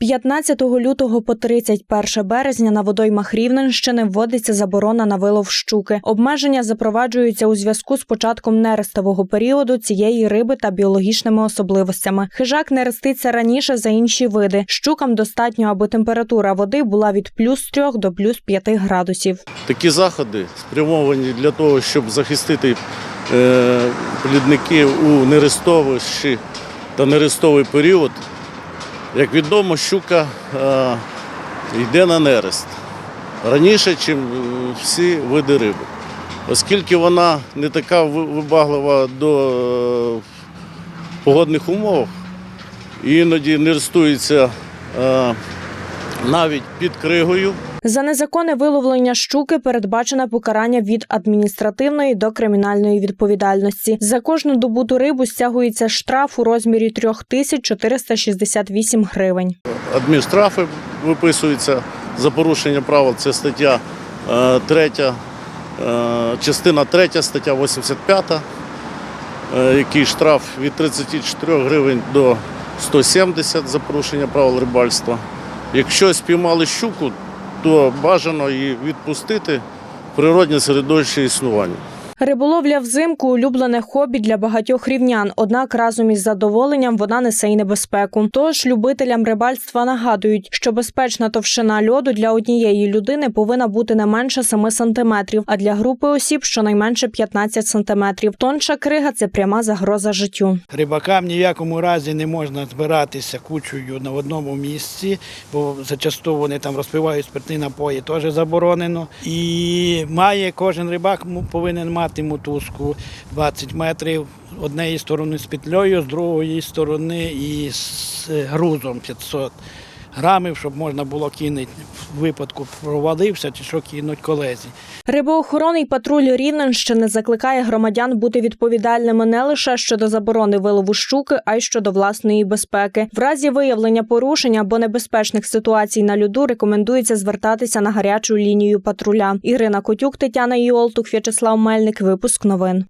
15 лютого по 31 березня на водоймах Рівненщини вводиться заборона на вилов щуки. Обмеження запроваджуються у зв'язку з початком нерестового періоду цієї риби та біологічними особливостями. Хижак нереститься раніше за інші види. Щукам достатньо, аби температура води була від плюс 3 до плюс 5 градусів. Такі заходи спрямовані для того, щоб захистити е, плідники у нерестовищі та нерестовий період. Як відомо, щука е, йде на нерест раніше, ніж всі види риби. Оскільки вона не така вибаглива до е, погодних умов, іноді нерестується е, навіть під кригою. За незаконне виловлення щуки передбачене покарання від адміністративної до кримінальної відповідальності. За кожну добуту рибу стягується штраф у розмірі 3468 гривень. адмінштрафи виписуються за порушення правил. Це стаття 3, частина 3, стаття 85, е, який штраф від 34 гривень до 170 за порушення правил рибальства. Якщо спіймали щуку, то бажано її відпустити природне середовище існування. Риболовля взимку улюблене хобі для багатьох рівнян. Однак разом із задоволенням вона несе й небезпеку. Тож любителям рибальства нагадують, що безпечна товщина льоду для однієї людини повинна бути не менше 7 сантиметрів, а для групи осіб щонайменше 15 сантиметрів. Тонша крига це пряма загроза життю. Рибакам ніякому разі не можна збиратися кучею на одному місці, бо зачасту вони там розпивають спиртні напої, теж заборонено. І має кожен рибак повинен мати мотузку 20 метрів однієї сторони з петлею, з другої сторони і з грузом 500 грамів, щоб можна було кинути випадку провалився чи що кинуть колезі. Рибоохоронний патруль Рівненщини закликає громадян бути відповідальними не лише щодо заборони вилову щуки, а й щодо власної безпеки. В разі виявлення порушень або небезпечних ситуацій на льоду рекомендується звертатися на гарячу лінію патруля. Ірина Котюк, Тетяна Іолтух, В'ячеслав Мельник. Випуск новин.